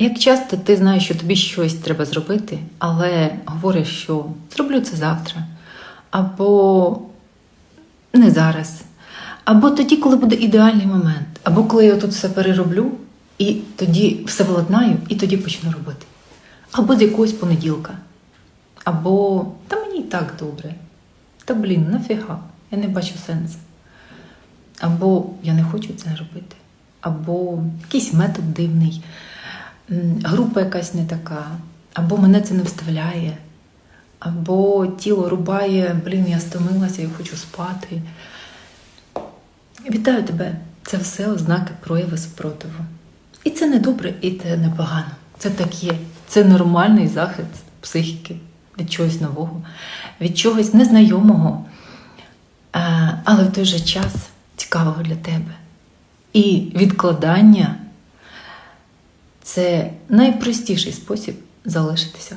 Як часто ти знаєш, що тобі щось треба зробити, але говориш, що зроблю це завтра, або не зараз, або тоді, коли буде ідеальний момент, або коли я тут все перероблю, і тоді все владнаю, і тоді почну робити. Або з якогось понеділка, або та мені і так добре. Та блін, нафіга, я не бачу сенсу. Або я не хочу це робити, або якийсь метод дивний, група якась не така, або мене це не вставляє, або тіло рубає, блін, я стомилася, я хочу спати. Вітаю тебе! Це все ознаки прояви спротиву. І це не добре, і це не погано. Це так є. Це нормальний захист психіки від чогось нового, від чогось незнайомого, е, але в той же час цікавого для тебе. І відкладання це найпростіший спосіб залишитися